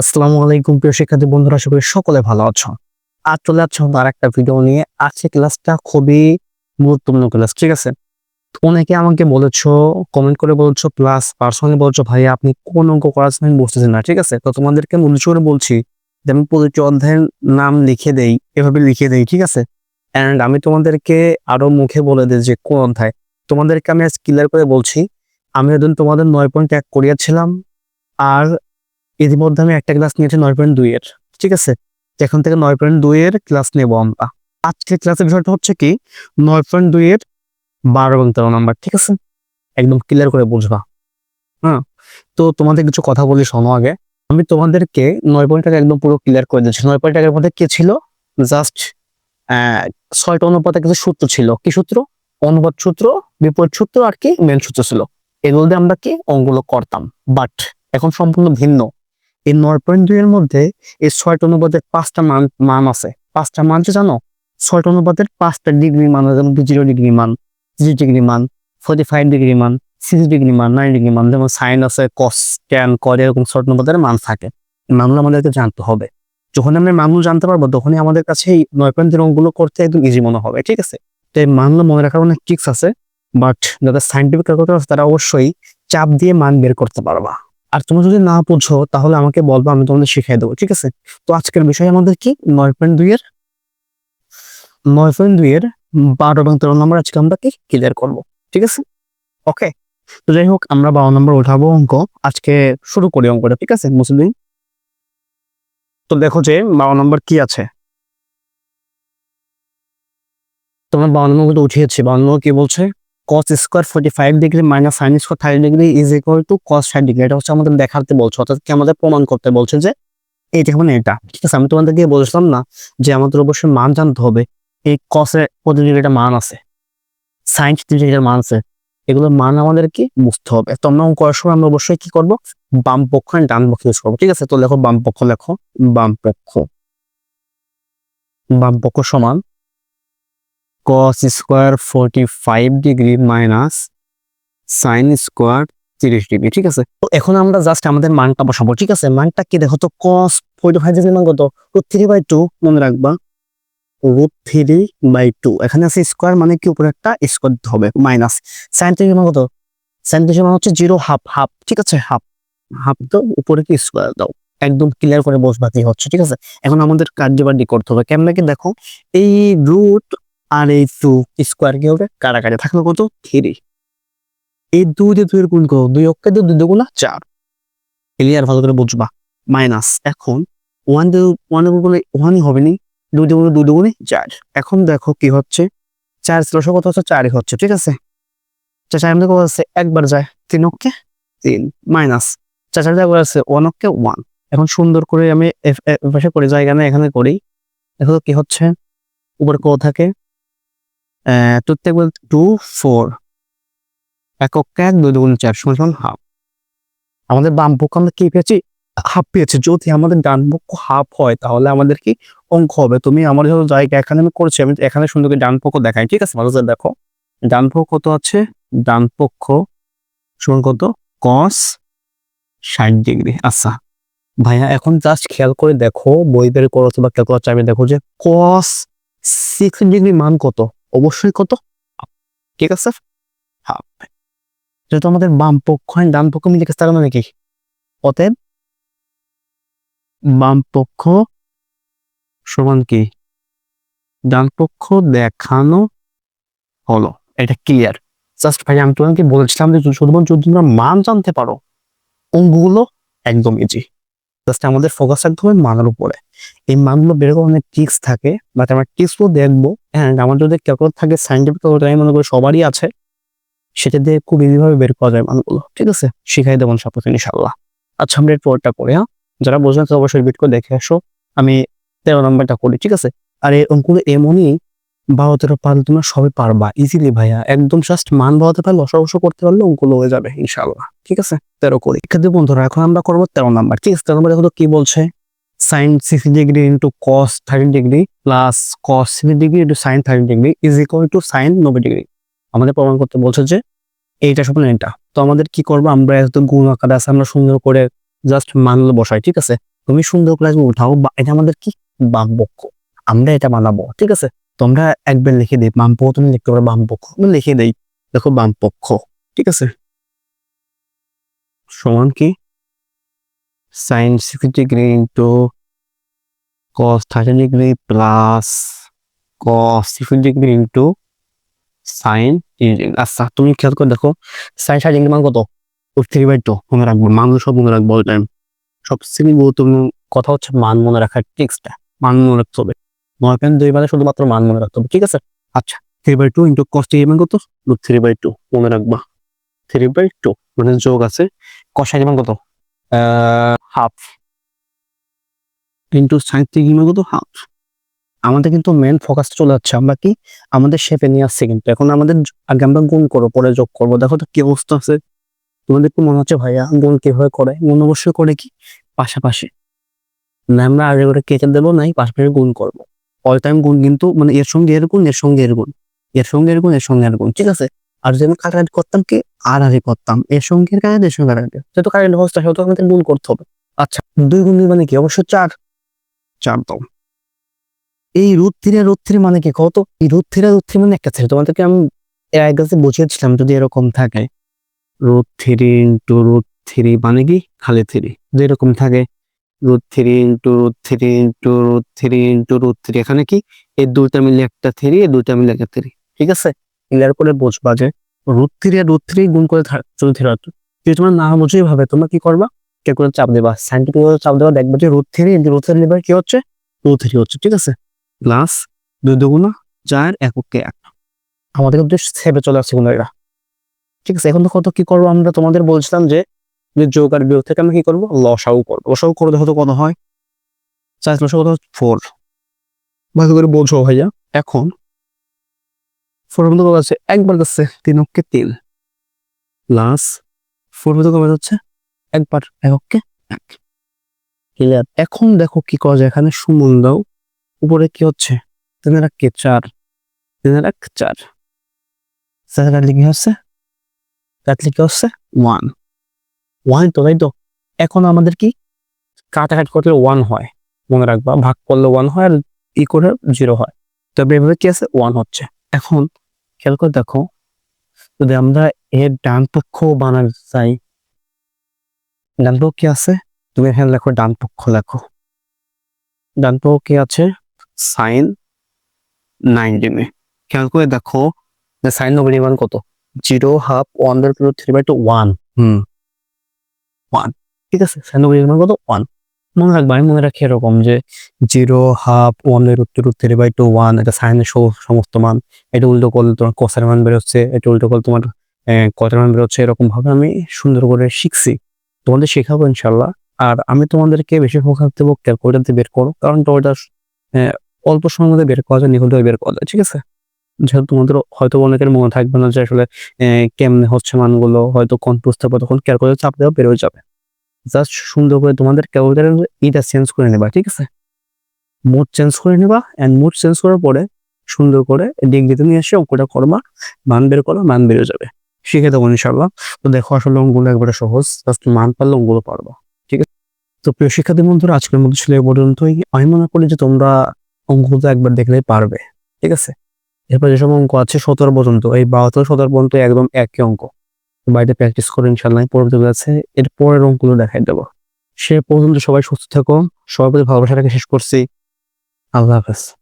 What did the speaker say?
আসসালামু আলাইকুম, প্রিয় শিক্ষার্থী বন্ধুরা করি সকলে ভালো আছো। আজ চলে আসছো আর একটা ভিডিও নিয়ে। আজকে ক্লাসটা খুবই গুরুত্বপূর্ণ ক্লাস ঠিক আছে? অনেকে আমাকে বলেছ কমেন্ট করে বলছো প্লাস পার্সোনালি বলছো ভাই আপনি কোন অঙ্ক করাচ্ছেন আমি বুঝতেছি না ঠিক আছে? তো তোমাদেরকে উদ্দেশ্য করে বলছি যে আমি প্রতিটি অধ্যায়ের নাম লিখে দেই, এভাবে লিখে দেই, ঠিক আছে? অ্যান্ড আমি তোমাদেরকে আরও মুখে বলে দিই যে কোন অধ্যায়। তোমাদেরকে আমি আজ ক্লিয়ার করে বলছি, আমি ওদিন তোমাদের নয় পয়েন্ট এক করিয়েছিলাম, আর ইতিমধ্যে আমি একটা ক্লাস নিয়েছি নয় পয়েন্ট দুইয়ের ঠিক আছে? এখন থেকে নয় পয়েন্ট দুইয়ের ক্লাস নেব আমরা। আজকের ক্লাসের বিষয়টা হচ্ছে কি? নয় পয়েন্ট দুইয়ের বারো এবং তেরো নাম্বার ঠিক আছে? একদম ক্লিয়ার করে বুঝবা। হ্যাঁ? তো তোমাদের কিছু কথা বলি, শোনো আগে। আমি তোমাদেরকে নয় পয়েন্টটাকে একদম পুরো ক্লিয়ার করে দিচ্ছি নয় পয়েন্ট একের মধ্যে কে ছিল? জাস্ট ছয়টা অনুপাতে কিছু সূত্র ছিল। কি সূত্র? অনুপাত সূত্র, বিপরীত সূত্র আর কি মেন সূত্র ছিল। এগুলো দিয়ে আমরা কি অঙ্কগুলো করতাম। বাট এখন সম্পূর্ণ ভিন্ন। এই নয় পয়েন্ট দুই এর মধ্যে এই ছয়টা অনুপাতের পাঁচটা মান মান আছে। পাঁচটা মান যে জানো? ছয়টা অনুপাতের পাঁচটা ডিগ্রি মান যেমন জিরো ডিগ্রি মান থ্রি ডিগ্রি মান ফোর্টি ফাইভ ডিগ্রি মান সিক্স ডিগ্রি মান নাইন ডিগ্রি মান, যেমন সাইন আছে কস ট্যান কর এরকম ছয়টা অনুপাতের মান থাকে। মানগুলো আমাদেরকে জানতে হবে। যখন আমরা মানগুলো জানতে পারব, তখনই আমাদের কাছে এই নয় পয়েন্ট অঙ্কগুলো করতে একদম ইজি মনে হবে, ঠিক আছে? তো এই মানগুলো মনে রাখার অনেক ট্রিক্স আছে বাট যাদের সাইন্টিফিক ক্যালকুলেটর আছে, তারা অবশ্যই চাপ দিয়ে মান বের করতে পারবা। আর তুমি যদি না বুঝো, তাহলে আমাকে বলব, আমি তোমাদের শিখিয়ে দেবো, ঠিক আছে? তো আজকের বিষয় আমাদের কি? নয় পয়েন্ট দুই এর, নয় পয়েন্ট দুই এর বারো এবং তেরো নম্বর আজকে আমরা কি? ক্লিয়ার করব, ঠিক আছে? ওকে তো যাই হোক, আমরা বারো নম্বর উঠাবো অঙ্ক। আজকে শুরু করি অঙ্কটা, ঠিক আছে, মুসলিম? তো দেখো যে বারো নম্বর কি আছে? তোমরা বারো নম্বর উঠিয়েছি নম্বর কি বলছে? Cos square forty five degree minus sine square thirty degree is equal to cos ষাট ডিগ্রি এটা হচ্ছে আমাদের দেখাতে বলছে, অর্থাৎ কি আমাদের প্রমাণ করতে বলছে যে এইটা মানে এটা। ঠিক আছে, আমি তোমাদেরকে বলছিলাম না যে আমাদের অবশ্যই মান জানতে হবে, এই কসের প্রতি ডিগ্রিটা মান আছে? সাইন ডিগ্রিটার মান আছে। এগুলোর মান আমাদের কি? বুঝতে হবে। তো আমরা অঙ্ক করার সময় আমরা অবশ্যই কি করব? বাম পক্ষ ডান পক্ষ ইউজ করব। ঠিক আছে, তো লেখো বাম পক্ষ, লেখো বাম পক্ষ। বাম পক্ষ সমান cos square forty five degree minus sine square তিরিশ ডিগ্রি ঠিক আছে? তো এখন আমরা জাস্ট আমাদের মানটা বসাবো, ঠিক আছে? মানটা কি দেখো তো, cos ফোরটি ফাইভ ডিগ্রি মান কত? রুট থ্রি বাই টু মনে রাখবা। রুট থ্রি বাই টু এখানে আছে স্কোয়ার মানে কি? উপরে একটা স্কোয়ার হবে মাইনাস সাইন তিরিশ মান কত? সাইন তিরিশ মান হচ্ছে জিরো হাফ হাফ ঠিক আছে? হাফ হাফ তো উপরে কি স্কোয়ার দাও, একদম ক্লিয়ার করে বসবা কি হচ্ছে, ঠিক আছে? এখন আমাদের কার্যবাডি করতে হবে, কেমন কি দেখো? এই রুট আর এই টু স্কোয়ার কি হবে? কাটাকাটি থাকল কত? থ্রি। এই দুই দিয়ে দুইয়ের গুণ করো। দুই অক্ষে দিয়ে দুই দুগুণা চার। ক্লিয়ার ভালো করে বুঝবা। মাইনাস এখন ওয়ান দিয়ে ওয়ান গুণ ওয়ানই হবে নি। দুই দুগুণ দুই দুগুণে চার। এখন দেখো কি হচ্ছে। চার ছিল কত হচ্ছে? চারই হচ্ছে, ঠিক আছে? চার চার কত আছে? একবার যায় তিন অক্ষে তিন। মাইনাস চার চার একবার আছে ওয়ান অক্ষে ওয়ান এখন সুন্দর করে আমি এপাশে করে যাই এখানে এখানে করি। দেখো কি হচ্ছে? উপরে কত থাকে? টু টেবিল টু ফোর একক এক, দুই, দুগুণ চার, সমান হাফ আমাদের বাম পক্ষ আমরা কি পেয়েছি? হাফ পেয়েছি। যদি আমাদের ডান পক্ষ হাফ হয়, তাহলে আমাদের কি অঙ্ক হবে? তুমি আমার যত জায়গা এখানে আমি করছি, আমি এখানে সুন্দর করে ডান পক্ষ দেখাই। ঠিক আছে, ভালো দেখো। ডান পক্ষ কত আছে? ডান পক্ষ সমান কত? কস ষাট ডিগ্রি। আচ্ছা ভাইয়া, এখন জাস্ট খেয়াল করে দেখো, বই বের করো অথবা ক্যালকুলেটার চাপে দেখো যে কস সিক্স ডিগ্রি মান কত? অবশ্যই কত? ঠিক আছে? হাফ যেহেতু আমাদের বাম পক্ষ ডান পক্ষ মিলে গেছে তার মানে কি অতএব বাম পক্ষ সমান কি? ডান পক্ষ দেখানো হলো। এটা ক্লিয়ার জাস্ট ভাই, আমি তোমাকে বলেছিলাম যে শুধুমাত্র যদি তোমরা মান জানতে পারো, অঙ্কগুলো একদম ইজি জাস্ট আমাদের ফোকাস রাখতে হবে মানের উপরে। এই মানগুলো বের করার অনেক ট্রিক্স থাকে বাট আমরা ট্রিক্সগুলো দেখব। অ্যান্ড আমার যদি ক্যালকুলেট থাকে সাইন্টিফিক আমি মনে করি সবারই আছে। সেটা দিয়ে খুব ইজিভাবে বের করা যায় মানগুলো, ঠিক আছে? শিখাই দেবো সাপোজ ইনশাল্লাহ আচ্ছা আমরা এর পরটা করে হ্যাঁ? যারা বোঝেন তো অবশ্যই বিট করে দেখে আসো। আমি তেরো নম্বরটা করি ঠিক আছে? আর এই অঙ্কগুলো এমনই বারো তেরো পারলে তোমরা সবই পারবা ইজিলি ভাইয়া। একদম জাস্ট মান বাড়াতে পারলে অসরবস করতে পারলে অঙ্কগুলো হয়ে যাবে ইনশাল্লাহ ঠিক আছে? তেরো করি শিক্ষার্থী বন্ধুরা, এখন আমরা করব তেরো নাম্বার। ঠিক আছে, তেরো নম্বর দেখো তো কি বলছে? Sine sixty degree into cos thirty degree plus cos sixty degree into sine thirty degree is equal to sine নব্বই ডিগ্রি আমাদের প্রমাণ করতে বলছে যে এইটা সমান এটা। তো আমাদের কি করব? আমরা এত গুণ আকারে আছে, আমরা সুন্দর করে জাস্ট মানগুলো বসাই, ঠিক আছে? তুমি সুন্দর করে উঠাও বা এটা আমাদের কি? বাম পক্ষ আমরা এটা বানাবো, ঠিক আছে? তোমরা একবার লিখে দিই বাম পক্ষ তুমি লিখতে পারো বাম পক্ষ আমি লিখে দেই, দেখো বাম পক্ষ ঠিক আছে? সমান কি? Sine sixty degree into cos thirty degree plus cos sixty degree into sine আচ্ছা তুমি খেয়াল করে দেখো সাইন ষাট ডিগ্রি মান কত? থ্রি বাই টু মনে রাখব মানগুলো সব মনে রাখব অল টাইম সবচেয়ে গুরুত্বপূর্ণ কথা হচ্ছে মান মনে রাখার টিক্সটা মান মনে রাখতে হবে। নয় পয়েন্ট দুই মানে শুধুমাত্র মান মনে রাখতে হবে, ঠিক আছে? আচ্ছা three by two into cos টি মান কত? থ্রি বাই টু মনে রাখবা। থ্রি বাই টু মানে যোগ আছে কষাই কত? হাফ ইন্টু সাইন ডিগ্রি কত? হাফ আমাদের কিন্তু মেন ফোকাস চলে যাচ্ছে, আমরা কি? আমাদের শেপে নিয়ে আসছি কিন্তু। এখন আমাদের আগে আমরা গুণ করব, পরে যোগ করব। দেখো তো কি অবস্থা আছে। তোমাদের কি মনে হচ্ছে, ভাইয়া, গুণ কীভাবে করে? গুণ অবশ্যই করে কি? পাশাপাশি। না, আমরা আগে করে কেটে দেবো, নাই, পাশাপাশি গুণ করব। অল টাইম গুণ কিন্তু মানে এর সঙ্গে এর গুণ, এর সঙ্গে এর গুণ। এর সঙ্গে এর গুণ, এর সঙ্গে এর গুণ, ঠিক আছে? আর আমি কাটাকাটি করতাম কি? আর আরে করতাম। এর সঙ্গে এর কাটাকাটি এর সঙ্গে কাটাকাটি যেহেতু কারেন্ট অবস্থা, সেহেতু আমাদের গুণ করতে হবে। আচ্ছা দুই গুণ মানে কি? অবশ্যই চার। চার দাও। এই রুট থ্রি রুট থ্রি মানে কি? কত? এই রুট থ্রি রুট থ্রি মানে একটা ছিল। তোমাদেরকে আমি এর আগে কাছে বুঝিয়েছিলাম যদি এরকম থাকে। Root three into root three মানে কি? খালি থ্রি। যদি এরকম থাকে root three into root three into root three into root three এখানে কি? এই দুইটা মিলে একটা থ্রি এই দুইটা মিলে একটা থ্রি ঠিক আছে? ক্লিয়ার করে বুঝবা যে রুট থ্রি আর রুট থ্রি গুণ করে যদি থ্রি যদি তোমার না বুঝেই ভাবে তোমরা কি করবা? কে করে চাপ দেবা। সাইন্টিফিক চাপ দেবা, দেখবে যে root three into root three liver কি হচ্ছে? রুট থ্রি হচ্ছে, ঠিক আছে? প্লাস দুই দুগুণা চার এককে এক। আমাদের কিন্তু সেভে চলে আসছে বন্ধুরা। ঠিক আছে? এখন তো কত কি করব আমরা? তোমাদের বলছিলাম যে যে যোগ আর বিয়োগ থেকে আমরা কি করব? লসাগু করব। লসাগু করে দেখো তো কত হয়? চার লসাগু কত ফোর ভালো করে বোঝো ভাইয়া। এখন ফোর মধ্যে কত আছে? একবার যাচ্ছে তিন অক্ষে তিন। প্লাস ফোর মধ্যে কবে যাচ্ছে একবার এককে এক। ক্লিয়ার এখন দেখো কি করা যায়? এখানে সুমন দাও। উপরে কি হচ্ছে? তিনের এক কে চার তিনের এক চার। চার কাটলে কি হচ্ছে? কাটলে কি হচ্ছে? ওয়ান ওয়ান তো তাই তো? এখন আমাদের কি? কাটাকাটি করলে ওয়ান হয়। মনে রাখবা, ভাগ করলে ওয়ান হয় আর ই করে জিরো হয়। তবে এভাবে কি আছে? ওয়ান হচ্ছে। এখন খেয়াল করে দেখো, যদি আমরা এর ডান পক্ষ বানাতে চাই, ডান পক্ষ কি আছে? তুমি এখানে লেখো ডান পক্ষ লেখো ডান পক্ষ কি আছে? Sine nine degree. খেয়াল করে দেখো সাইন নব্বই কত? Zero half one three by two one hmm. One ঠিক আছে? নব্বই মান কত? ওয়ান মনে রাখবা, আমি মনে রাখি এরকম যে জিরো হাফ ওয়ানের two three by two one এটা সাইনের সমস্ত মান। এটা উল্টো করলে তোমার কোসার মান বেরোচ্ছে, এটা উল্টো করলে তোমার কতের মান বেরোচ্ছে এরকম ভাবে আমি সুন্দর করে শিখছি। তোমাদের শেখাবো ইনশাল্লাহ আর আমি তোমাদেরকে বেশি ফোকাস দেবো ক্যালকুলেটার দিয়ে বের করো, কারণ তো ওটা অল্প সময়ের মধ্যে বের করা যায়, নিখুঁতভাবে বের করা যায়, ঠিক আছে? যেহেতু তোমাদের হয়তো অনেকের মনে থাকবে না যে আসলে কেমনে হচ্ছে মানগুলো, হয়তো কনফিউজ থাকবে তখন ক্যালকুলেটার চাপ দেওয়া বেরোয় যাবে। জাস্ট সুন্দর করে তোমাদের ক্যালকুলেটারের এটা চেঞ্জ করে নেবা, ঠিক আছে? মোড চেঞ্জ করে নেবা অ্যান্ড মোড চেঞ্জ করার পরে সুন্দর করে ডিগ্রিতে নিয়ে এসে অঙ্কটা করবা, মান বের করো মান বেরো যাবে। শিখে দেবো ইনশাল্লাহ তো দেখো, আসলে অঙ্কগুলো একবারে সহজ। জাস্ট মান পারলে অঙ্কগুলো পারবা, ঠিক আছে? তো প্রিয় শিক্ষার্থী বন্ধুরা, আজকের মতো ছিল এ পর্যন্তই। আমি মনে করি যে তোমরা অঙ্কগুলো একবার দেখলেই পারবে, ঠিক আছে? এরপর যেসব অঙ্ক আছে সতেরো পর্যন্ত, এই বাহাত্তর সতেরো পর্যন্ত একদম একই অঙ্ক। বাড়িতে প্র্যাকটিস করে ইনশাল্লাহ পরবর্তী আছে এর পরের অঙ্কগুলো দেখাই দেবো। সে পর্যন্ত সবাই সুস্থ থাকো সবাই প্রতি ভালোবাসাটাকে শেষ করছি। আল্লাহ হাফেজ।